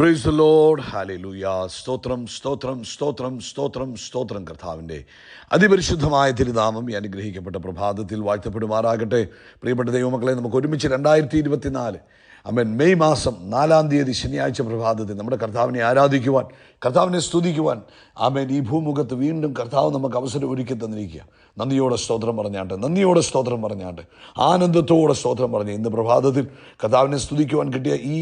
Price load ഹാലൂയ സ്തോത്രം സ്തോത്രം സ്തോത്രം സ്തോത്രം സ്തോത്രം കർത്താവിന്റെ അതിപരിശുദ്ധമായ തിരുനാമം ഈ അനുഗ്രഹിക്കപ്പെട്ട പ്രഭാതത്തിൽ വാഴ്ത്തപ്പെടുമാറാകട്ടെ. പ്രിയപ്പെട്ട ദൈവമക്കളെ നമുക്ക് ഒരുമിച്ച് രണ്ടായിരത്തി ഇരുപത്തിനാല് അമ്മൻ മെയ് മാസം നാലാം തീയതി ശനിയാഴ്ച പ്രഭാതത്തിൽ നമ്മുടെ കർത്താവിനെ ആരാധിക്കുവാൻ കർത്താവിനെ സ്തുതിക്കുവാൻ ആമേൻ ഈ ഭൂമുഖത്ത് വീണ്ടും കർത്താവ് നമുക്ക് അവസരം ഒരുക്കി തന്നിരിക്കുക. നന്ദിയോടെ സ്തോത്രം പറഞ്ഞാട്ട് നന്ദിയോടെ സ്തോത്രം പറഞ്ഞാട്ട് ആനന്ദത്തോടെ സ്തോത്രം പറഞ്ഞ് ഇന്ന് പ്രഭാതത്തിൽ കർത്താവിനെ സ്തുതിക്കുവാൻ കിട്ടിയ ഈ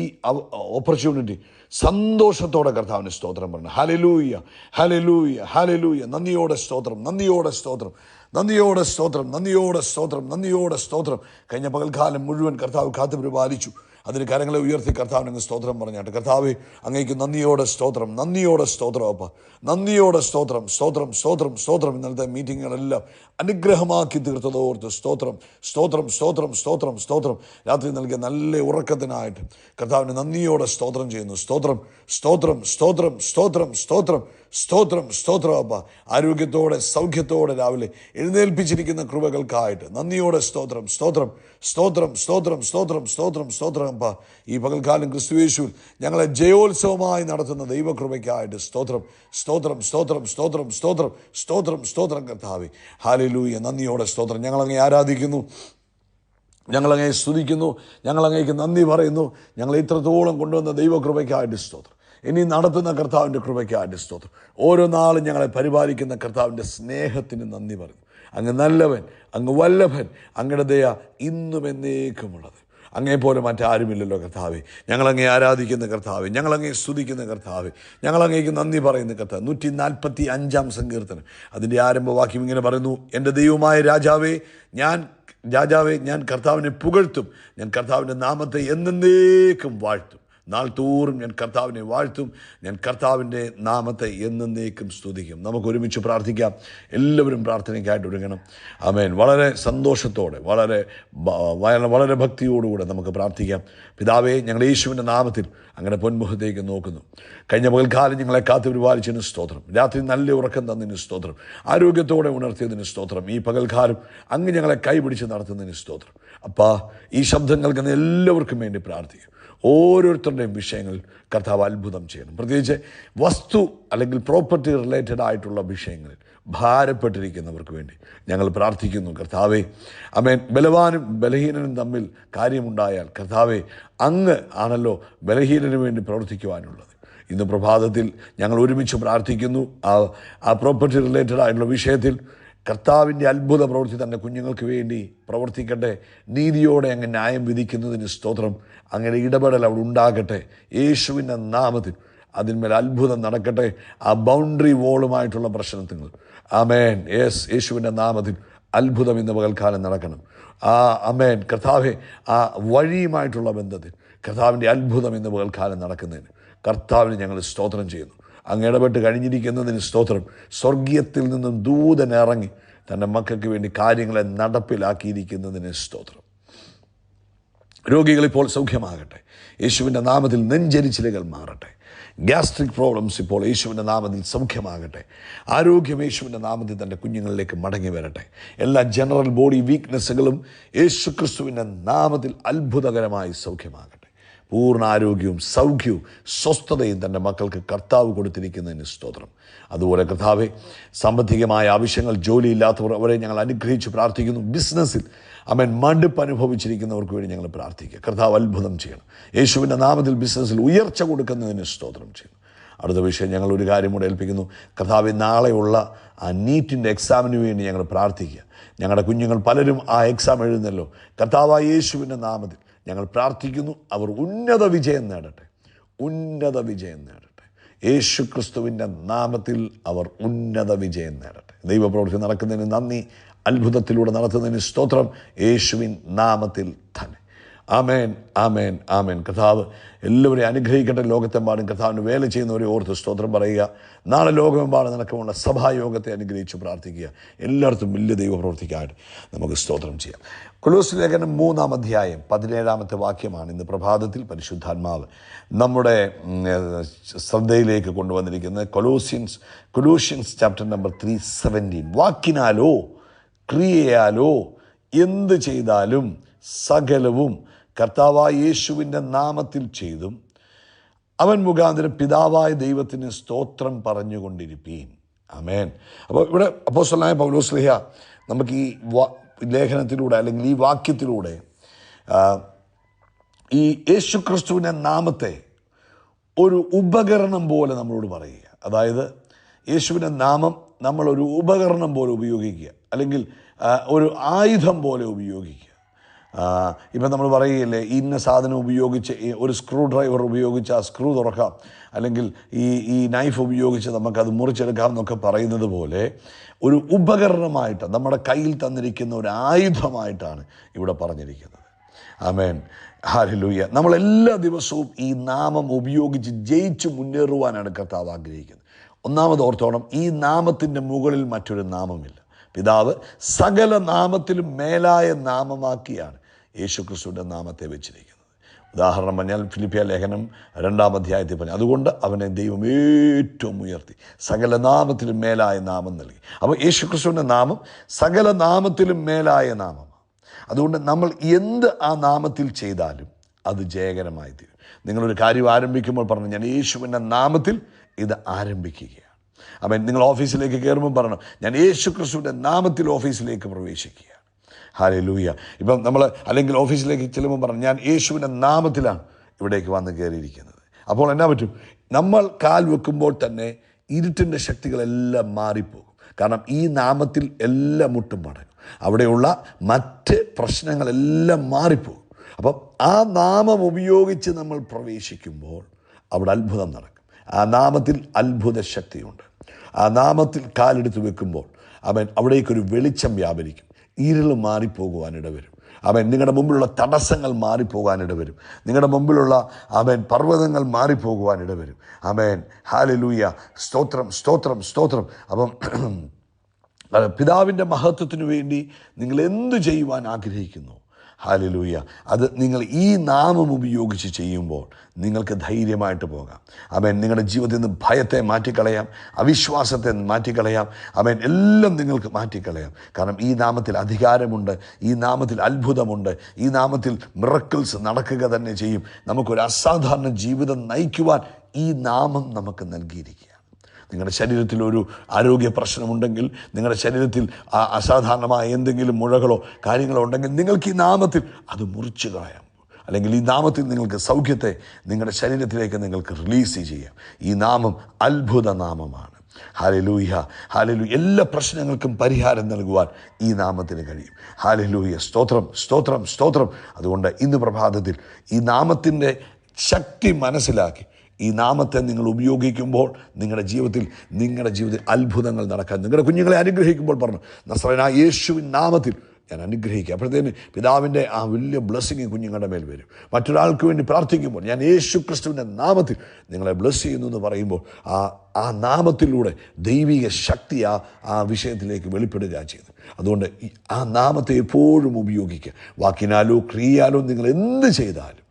ഓപ്പർച്യൂണിറ്റി സന്തോഷത്തോടെ കർത്താവിന് സ്തോത്രം പറഞ്ഞു. ഹലലൂയ ഹലലൂയ ഹലലൂയ നന്ദിയോടെ സ്തോത്രം നന്ദിയോടെ സ്തോത്രം നന്ദിയോടെ സ്തോത്രം നന്ദിയോടെ സ്തോത്രം നന്ദിയോടെ സ്തോത്രം. കഴിഞ്ഞ പകൽക്കാലം മുഴുവൻ കർത്താവ് കാത്തു പരിപാലിച്ചു അതിന് കരങ്ങളെ ഉയർത്തി കർത്താവിന് സ്തോത്രം പറഞ്ഞാട്ട്. കർത്താവ് അങ്ങേക്ക് നന്ദിയോടെ സ്തോത്രം നന്ദിയോടെ സ്തോത്രം അപ്പ. നന്ദിയോടെ സ്തോത്രം സ്തോത്രം സ്തോത്രം സ്തോത്രം. ഇന്നലത്തെ മീറ്റിങ്ങുകളെല്ലാം അനുഗ്രഹമാക്കി തീർത്തതോർത്ത് സ്തോത്രം സ്തോത്രം സ്തോത്രം സ്തോത്രം സ്തോത്രം. രാത്രി നൽകിയ നല്ല ഉറക്കത്തിനായിട്ട് കർത്താവിന് നന്ദിയോടെ സ്തോത്രം ചെയ്യുന്നു. സ്തോത്രം സ്തോത്രം സ്തോത്രം സ്തോത്രം സ്തോത്രം. സ്തോത്രം സ്തോത്രം അപ്പ ആരോഗ്യത്തോടെ സൗഖ്യത്തോടെ രാവിലെ എഴുന്നേൽപ്പിച്ചിരിക്കുന്ന കൃപകൾക്കായിട്ട് നന്ദിയോടെ സ്തോത്രം സ്തോത്രം സ്തോത്രം സ്തോത്രം സ്തോത്രം സ്തോത്രം സ്തോത്രം അപ്പ ഈ പകൽക്കാലം ക്രിസ്തുവേശുവിൽ ഞങ്ങളെ ജയോത്സവമായി നടത്തുന്ന ദൈവകൃപയ്ക്കായിട്ട് സ്തോത്രം സ്തോത്രം സ്തോത്രം സ്തോത്രം സ്തോത്രം സ്തോത്രം സ്തോത്രം കർത്താവി ഹാലിലൂയ നന്ദിയോടെ സ്തോത്രം ഞങ്ങളങ്ങെ ആരാധിക്കുന്നു ഞങ്ങളങ്ങേ സ്തുതിക്കുന്നു ഞങ്ങളങ്ങേക്ക് നന്ദി പറയുന്നു ഞങ്ങളെ ഇത്രത്തോളം കൊണ്ടുവന്ന ദൈവകൃപയ്ക്കായിട്ട് സ്തോത്രം ഇനി നടത്തുന്ന കർത്താവിന്റെ കൃപയ്ക്ക് ആന്റെ സ്തോത്രം. ഓരോ നാളും ഞങ്ങളെ പരിപാലിക്കുന്ന കർത്താവിന്റെ സ്നേഹത്തിന് നന്ദി പറയുന്നു. അങ്ങ് നല്ലവൻ അങ്ങ് വല്ലഭൻ അങ്ങയുടെ ദയ ഇന്നും എന്നേക്കുമുള്ളത്. അങ്ങേപ്പോലെ മറ്റാരുമില്ലല്ലോ കർത്താവെ. ഞങ്ങളങ്ങേ ആരാധിക്കുന്ന കർത്താവെ. ഞങ്ങളങ്ങേ സ്തുതിക്കുന്ന കർത്താവെ. ഞങ്ങളങ്ങേക്ക് നന്ദി പറയുന്ന കർത്താവ്. നൂറ്റി നാൽപ്പത്തി അഞ്ചാം സങ്കീർത്തനം. അതിന്റെ ആരംഭവാക്യം ഇങ്ങനെ പറയുന്നു എന്റെ ദൈവമായ രാജാവേ ഞാൻ രാജാവെ ഞാൻ കർത്താവിനെ പുകഴ്ത്തും. ഞാൻ കർത്താവിന്റെ നാമത്തെ എന്നേക്കും വാഴ്ത്തും. നാൾ തോറും ഞാൻ കർത്താവിനെ വാഴ്ത്തും ഞാൻ കർത്താവിന്റെ നാമത്തെ എന്നേക്കും സ്തുതിക്കും. നമുക്ക് ഒരുമിച്ച് പ്രാർത്ഥിക്കാം. എല്ലാവരും പ്രാർത്ഥനയ്ക്കായിട്ട് ഒരുങ്ങണം. ആമേൻ. വളരെ സന്തോഷത്തോടെ വളരെ വളരെ ഭക്തിയോടുകൂടെ നമുക്ക് പ്രാർത്ഥിക്കാം. പിതാവേ ഞങ്ങൾ യേശുവിന്റെ നാമത്തിൽ അങ്ങനെ പൊന്മുഖത്തേക്ക് നോക്കുന്നു. കഴിഞ്ഞ പകൽക്കാലം ഞങ്ങളെ കാത്തു പരിപാലിച്ചതിന് സ്തോത്രം. രാത്രി നല്ല ഉറക്കം തന്നതിന് സ്തോത്രം. ആരോഗ്യത്തോടെ ഉണർത്തിയതിന് സ്തോത്രം. ഈ പകൽക്കാലം അങ്ങ് ഞങ്ങളെ കൈപിടിച്ച് നടത്തുന്നതിന് സ്തോത്രം. അപ്പാ ഈ ശബ്ദം കേൾക്കുന്ന എല്ലാവർക്കും വേണ്ടി പ്രാർത്ഥിക്കും. ഓരോരുത്തരുടെയും വിഷയങ്ങൾ കർത്താവ് അത്ഭുതം ചെയ്യണം പ്രത്യേകിച്ച് വസ്തു അല്ലെങ്കിൽ പ്രോപ്പർട്ടി റിലേറ്റഡ് ആയിട്ടുള്ള വിഷയങ്ങളിൽ ഭാരപ്പെട്ടിരിക്കുന്നവർക്ക് വേണ്ടി ഞങ്ങൾ പ്രാർത്ഥിക്കുന്നു. കർത്താവെ അമേൻ ബലവാനും ബലഹീനനും തമ്മിൽ കാര്യമുണ്ടായാൽ കർത്താവെ അങ്ങ് ആണല്ലോ ബലഹീനന് വേണ്ടി പ്രവർത്തിക്കുവാനുള്ളത്. ഇന്ന് പ്രഭാതത്തിൽ ഞങ്ങൾ ഒരുമിച്ച് പ്രാർത്ഥിക്കുന്നു. ആ ആ പ്രോപ്പർട്ടി റിലേറ്റഡ് ആയിട്ടുള്ള വിഷയത്തിൽ കർത്താവിന്റെ അത്ഭുത പ്രവൃത്തി തന്റെ കുഞ്ഞുങ്ങൾക്ക് വേണ്ടി പ്രവർത്തിക്കട്ടെ. നീതിയോടെ അങ്ങ് ന്യായം വിധിക്കുന്നതിന് സ്തോത്രം. അങ്ങനെ ഇടപെടൽ അവിടെ ഉണ്ടാകട്ടെ. യേശുവിന്റെ നാമത്തിൽ അതിന്മേൽ അത്ഭുതം നടക്കട്ടെ. ആ ബൗണ്ടറി വോളുമായിട്ടുള്ള പ്രശ്നത്തിന് ആമേൻ. യേസ് യേശുവിന്റെ നാമത്തിൽ അത്ഭുതം ഇന്ന് പകൽക്കാലം നടക്കണം. ആ അമേൻ കർത്താവെ ആ വഴിയുമായിട്ടുള്ള ബന്ധത്തിൽ കർത്താവിന്റെ അത്ഭുതം ഇന്ന് പകൽക്കാലം നടക്കുന്നതിന് കർത്താവിന് ഞങ്ങൾ സ്തോത്രം ചെയ്യുന്നു. അങ്ങ് ഇടപെട്ട് കഴിഞ്ഞിരിക്കുന്നതിന് സ്തോത്രം. സ്വർഗീയത്തിൽ നിന്നും ദൂതൻ ഇറങ്ങി തന്റെ മക്കൾക്ക് വേണ്ടി കാര്യങ്ങളെ നടപ്പിലാക്കിയിരിക്കുന്നതിന് സ്തോത്രം. രോഗികൾ ഇപ്പോൾ സൗഖ്യമാകട്ടെ. യേശുവിന്റെ നാമത്തിൽ നെഞ്ചരിച്ചിലുകൾ മാറട്ടെ. ഗ്യാസ്ട്രിക് പ്രോബ്ലംസ് ഇപ്പോൾ യേശുവിന്റെ നാമത്തിൽ സൗഖ്യമാകട്ടെ. ആരോഗ്യം യേശുവിന്റെ നാമത്തിൽ തന്റെ കുഞ്ഞുങ്ങളിലേക്ക് മടങ്ങി വരട്ടെ. എല്ലാ ജനറൽ ബോഡി വീക്ക്നെസ്സുകളും യേശു ക്രിസ്തുവിന്റെ നാമത്തിൽ അത്ഭുതകരമായി സൗഖ്യമാകട്ടെ. പൂർണ ആരോഗ്യവും സൗഖ്യവും സ്വസ്ഥതയും തന്റെ മക്കൾക്ക് കർത്താവ് കൊടുത്തിരിക്കുന്നതിന് സ്തോത്രം. അതുപോലെ കർത്താവെ സാമ്പത്തികമായ ആവശ്യങ്ങൾ ജോലിയില്ലാത്തവർ അവരെ ഞങ്ങൾ അനുഗ്രഹിച്ച് പ്രാർത്ഥിക്കുന്നു. ബിസിനസ്സിൽ അമ്മൻ മടുപ്പ് അനുഭവിച്ചിരിക്കുന്നവർക്ക് വേണ്ടി ഞങ്ങൾ പ്രാർത്ഥിക്കുക. കർത്താവ് അത്ഭുതം ചെയ്യണം. യേശുവിന്റെ നാമത്തിൽ ബിസിനസ്സിൽ ഉയർച്ച കൊടുക്കുന്നതിന് സ്തോത്രം ചെയ്യണം. അടുത്ത വിഷയം ഞങ്ങൾ ഒരു കാര്യം കൂടെ ഏൽപ്പിക്കുന്നു. കർത്താവ് നാളെയുള്ള ആ നീറ്റിന്റെ എക്സാമിന് വേണ്ടി ഞങ്ങൾ പ്രാർത്ഥിക്കുക. ഞങ്ങളുടെ കുഞ്ഞുങ്ങൾ പലരും ആ എക്സാം എഴുതുന്നല്ലോ. കർത്താവായ യേശുവിന്റെ നാമത്തിൽ ഞങ്ങൾ പ്രാർത്ഥിക്കുന്നു അവർ ഉന്നത വിജയം നേടട്ടെ. ഉന്നത വിജയം നേടട്ടെ. യേശു ക്രിസ്തുവിന്റെ നാമത്തിൽ അവർ ഉന്നത വിജയം നേടട്ടെ. ദൈവപ്രവൃത്തി നടക്കുന്നതിന് നന്ദി. അത്ഭുതത്തിലൂടെ നടത്തുന്നതിന് സ്തോത്രം. യേശുവിൻ നാമത്തിൽ തന്നെ. ആമേൻ ആമേൻ ആമേൻ. കഥാവ് എല്ലാവരെയും അനുഗ്രഹിക്കട്ടെ. ലോകത്തെമ്പാടും കഥാവിന് വേല ചെയ്യുന്നവരെ ഓർത്ത് സ്തോത്രം പറയുക. നാളെ ലോകമെമ്പാടും നടക്കുമുള്ള സഭായോഗത്തെ അനുഗ്രഹിച്ച് പ്രാർത്ഥിക്കുക. എല്ലായിടത്തും വലിയ ദൈവം പ്രവർത്തിക്കാനായിട്ട് നമുക്ക് സ്തോത്രം ചെയ്യാം. കൊലോസ് ലേഖനം മൂന്നാം അധ്യായം പതിനേഴാമത്തെ വാക്യമാണ് ഇന്ന് പ്രഭാതത്തിൽ പരിശുദ്ധാത്മാവ് നമ്മുടെ ശ്രദ്ധയിലേക്ക് കൊണ്ടുവന്നിരിക്കുന്നത്. Colossians Colossians chapter number three seventeen വാക്കിനാലോ ക്രിയയാലോ എന്ത് ചെയ്താലും സകലവും കർത്താവായ യേശുവിന്റെ നാമത്തിൽ ചെയ്തും അവൻ മുഖാന്തരം പിതാവായ ദൈവത്തിന് സ്തോത്രം പറഞ്ഞുകൊണ്ടിരിപ്പീൻ. അമേൻ അപ്പോൾ ഇവിടെ അപ്പോസ്റ്റലായ പൗലോസ്ലിഹ നമുക്ക് ഈ ലേഖനത്തിലൂടെ അല്ലെങ്കിൽ ഈ വാക്യത്തിലൂടെ ഈ യേശു ക്രിസ്തുവിന്റെ നാമത്തെ ഒരു ഉപകരണം പോലെ നമ്മളോട് പറയുക. അതായത് യേശുവിന്റെ നാമം നമ്മളൊരു ഉപകരണം പോലെ ഉപയോഗിക്കുക. അല്ലെങ്കിൽ ഒരു ആയുധം പോലെ ഉപയോഗിക്കുക. ഇപ്പം നമ്മൾ പറയുകയില്ലേ ഇന്ന സാധനം ഉപയോഗിച്ച് ഒരു സ്ക്രൂ ഡ്രൈവർ ഉപയോഗിച്ച് ആ സ്ക്രൂ തുറക്കാം. അല്ലെങ്കിൽ ഈ ഈ നൈഫ് ഉപയോഗിച്ച് നമുക്കത് മുറിച്ചെടുക്കാം എന്നൊക്കെ പറയുന്നത് പോലെ ഒരു ഉപകരണമായിട്ട് നമ്മുടെ കയ്യിൽ തന്നിരിക്കുന്ന ഒരു ആയുധമായിട്ടാണ് ഇവിടെ പറഞ്ഞിരിക്കുന്നത്. ആമേൻ. ഹാരലൂയ നമ്മൾ എല്ലാ ദിവസവും ഈ നാമം ഉപയോഗിച്ച് ജയിച്ച് മുന്നേറുവാനാണ് കർത്താവ് ആഗ്രഹിക്കുന്നത്. ഒന്നാമത് ഓർത്തോണം ഈ നാമത്തിന്റെ മുകളിൽ മറ്റൊരു നാമമില്ല. പിതാവ് സകല നാമത്തിലും മേലായ നാമമാക്കിയാണ് യേശുക്രിസ്തുവിന്റെ നാമത്തെ വെച്ചിരിക്കുന്നത്. ഉദാഹരണം പറഞ്ഞാൽ ഫിലിപ്പിയ ലേഖനം രണ്ടാം അധ്യായത്തിൽ പറഞ്ഞു അതുകൊണ്ട് അവനെ ദൈവം ഏറ്റവും ഉയർത്തി സകല നാമത്തിലും മേലായ നാമം നൽകി. അപ്പോൾ യേശുക്രിസ്തുവിന്റെ നാമം സകല നാമത്തിലും മേലായ നാമമാണ്. അതുകൊണ്ട് നമ്മൾ എന്ത് ആ നാമത്തിൽ ചെയ്താലും അത് ജയകരമായി തീരും നിങ്ങളൊരു കാര്യം ആരംഭിക്കുമ്പോൾ പറഞ്ഞു ഞാൻ യേശുവിന്റെ നാമത്തിൽ ഇത് ആരംഭിക്കുകയാണ്. അവൻ നിങ്ങൾ ഓഫീസിലേക്ക് കയറുമ്പോൾ പറയണം ഞാൻ യേശു ക്രിസ്തുവിന്റെ നാമത്തിൽ ഓഫീസിലേക്ക് പ്രവേശിക്കുക. ഹാലേ ലൂയ ഇപ്പം നമ്മൾ അല്ലെങ്കിൽ ഓഫീസിലേക്ക് ചെല്ലുമ്പോൾ പറഞ്ഞു ഞാൻ യേശുവിന്റെ നാമത്തിലാണ് ഇവിടേക്ക് വന്ന് കയറിയിരിക്കുന്നത്. അപ്പോൾ എന്നാ പറ്റും? നമ്മൾ കാൽ വെക്കുമ്പോൾ തന്നെ ഇരുട്ടിന്റെ ശക്തികളെല്ലാം മാറിപ്പോകും. കാരണം ഈ നാമത്തിൽ എല്ലാം മുട്ടും മടങ്ങും അവിടെയുള്ള മറ്റ് പ്രശ്നങ്ങളെല്ലാം മാറിപ്പോകും. അപ്പം ആ നാമം ഉപയോഗിച്ച് നമ്മൾ പ്രവേശിക്കുമ്പോൾ അവിടെ അത്ഭുതം നടക്കും. ആ നാമത്തിൽ അത്ഭുത ശക്തിയുണ്ട് ആ നാമത്തിൽ കാലെടുത്ത് വെക്കുമ്പോൾ അവൻ അവിടേക്കൊരു വെളിച്ചം വ്യാപരിക്കും. ഇരുൾ മാറിപ്പോകുവാനിട വരും അവൻ നിങ്ങളുടെ മുമ്പിലുള്ള തടസ്സങ്ങൾ മാറിപ്പോകാനിട വരും നിങ്ങളുടെ മുമ്പിലുള്ള അവൻ പർവതങ്ങൾ മാറിപ്പോകുവാനിട വരും അവൻ ഹാലലൂയ സ്തോത്രം സ്തോത്രം സ്തോത്രം. അപ്പം പിതാവിന്റെ മഹത്വത്തിനു വേണ്ടി നിങ്ങൾ എന്തു ചെയ്യുവാൻ ആഗ്രഹിക്കുന്നു? ഹാലലൂയ. അത് നിങ്ങൾ ഈ നാമം ഉപയോഗിച്ച് ചെയ്യുമ്പോൾ നിങ്ങൾക്ക് ധൈര്യമായിട്ട് പോകാം. അവൻ നിങ്ങളുടെ ജീവിതത്തിൽ നിന്ന് ഭയത്തെ മാറ്റിക്കളയാം. അവിശ്വാസത്തെ മാറ്റിക്കളയാം. അവൻ എല്ലാം നിങ്ങൾക്ക് മാറ്റിക്കളയാം. കാരണം ഈ നാമത്തിൽ അധികാരമുണ്ട്. ഈ നാമത്തിൽ അത്ഭുതമുണ്ട്. ഈ നാമത്തിൽ മിറക്കിൾസ് നടക്കുക തന്നെ ചെയ്യും. നമുക്കൊരു അസാധാരണ ജീവിതം നയിക്കുവാൻ ഈ നാമം നമുക്ക് നൽകിയിരിക്കുക നിങ്ങളുടെ ശരീരത്തിൽ ഒരു ആരോഗ്യ പ്രശ്നമുണ്ടെങ്കിൽ നിങ്ങളുടെ ശരീരത്തിൽ അസാധാരണമായ എന്തെങ്കിലും മുഴകളോ കാര്യങ്ങളോ ഉണ്ടെങ്കിൽ നിങ്ങൾക്ക് ഈ നാമത്തിൽ അത് മുറിച്ചു കളയാം. അല്ലെങ്കിൽ ഈ നാമത്തിൽ നിങ്ങൾക്ക് സൗഖ്യത്തെ നിങ്ങളുടെ ശരീരത്തിലേക്ക് നിങ്ങൾക്ക് റിലീസ് ചെയ്യാം. ഈ നാമം അത്ഭുത നാമമാണ്. ഹാലലൂയ ഹാലലു എല്ലാ പ്രശ്നങ്ങൾക്കും പരിഹാരം നൽകുവാൻ ഈ നാമത്തിന് കഴിയും. ഹാലലൂയ സ്തോത്രം സ്തോത്രം സ്തോത്രം. അതുകൊണ്ട് ഇന്ന് പ്രഭാതത്തിൽ ഈ നാമത്തിന്റെ ശക്തി മനസ്സിലാക്കി ഈ നാമത്തെ നിങ്ങൾ ഉപയോഗിക്കുമ്പോൾ നിങ്ങളുടെ ജീവിതത്തിൽ നിങ്ങളുടെ ജീവിതത്തിൽ അത്ഭുതങ്ങൾ നടക്കാൻ നിങ്ങളുടെ കുഞ്ഞുങ്ങളെ അനുഗ്രഹിക്കുമ്പോൾ പറഞ്ഞു നസ്രന യേശുവിൻ നാമത്തിൽ ഞാൻ അനുഗ്രഹിക്കുക അപ്പോഴത്തേന് പിതാവിന്റെ ആ വലിയ ബ്ലെസ്സിങ് കുഞ്ഞുങ്ങളുടെ മേൽ വരും. മറ്റൊരാൾക്ക് വേണ്ടി പ്രാർത്ഥിക്കുമ്പോൾ ഞാൻ യേശു ക്രിസ്തുവിന്റെ നാമത്തിൽ നിങ്ങളെ ബ്ലെസ് ചെയ്യുന്നു എന്ന് പറയുമ്പോൾ ആ ആ നാമത്തിലൂടെ ദൈവിക ശക്തി ആ ആ വിഷയത്തിലേക്ക് വെളിപ്പെടുക ചെയ്തു അതുകൊണ്ട് ആ നാമത്തെ എപ്പോഴും ഉപയോഗിക്കുക. വാക്കിനാലോ ക്രിയയാലോ നിങ്ങൾ എന്ത് ചെയ്താലും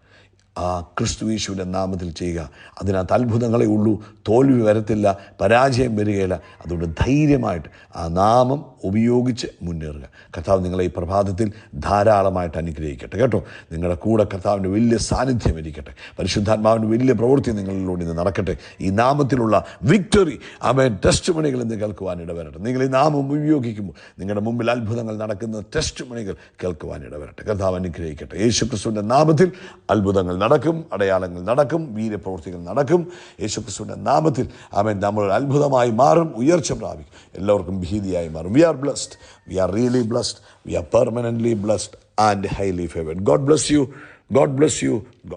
ആ ക്രിസ്തു യേശുവിന്റെ നാമത്തിൽ ചെയ്യുക. അതിനകത്ത് അത്ഭുതങ്ങളെ ഉള്ളൂ. തോൽവി വരത്തില്ല. പരാജയം വരികയില്ല. അതുകൊണ്ട് ധൈര്യമായിട്ട് ആ നാമം ഉപയോഗിച്ച് മുന്നേറുക. കർത്താവ് നിങ്ങളെ ഈ പ്രഭാതത്തിൽ ധാരാളമായിട്ട് അനുഗ്രഹിക്കട്ടെ. കേട്ടോ? നിങ്ങളുടെ കൂടെ കർത്താവിന്റെ വലിയ സാന്നിധ്യം ഇരിക്കട്ടെ. പരിശുദ്ധാത്മാവിന്റെ വലിയ പ്രവൃത്തി നിങ്ങളിലൂടെ ഇന്ന് നടക്കട്ടെ. ഈ നാമത്തിലുള്ള വിക്ടറി അവൻ ടെസ്റ്റ് മണികൾ ഇന്ന് കേൾക്കുവാൻ ഇടവരട്ടെ. നിങ്ങൾ ഈ നാമം ഉപയോഗിക്കുമ്പോൾ നിങ്ങളുടെ മുമ്പിൽ അത്ഭുതങ്ങൾ നടക്കുന്ന ടെസ്റ്റ് മണികൾ കേൾക്കുവാൻ ഇടവരട്ടെ. കർത്താവ് അനുഗ്രഹിക്കട്ടെ. യേശു ക്രിസ്തുവിന്റെ നാമത്തിൽ അത്ഭുതങ്ങൾ നടക്കും അടയാളങ്ങൾ നടക്കും വീരപ്രവർത്തികൾ നടക്കും. യേശുക്രിസ്തുവിന്റെ നാമത്തിൽ അവൻ നമ്മൾ അത്ഭുതമായി മാറും ഉയർച്ച പ്രാപിക്കും. എല്ലാവർക്കും ഭീതിയായി മാറും. We are blessed we are really blessed we are permanently blessed and highly favoured God bless you God bless you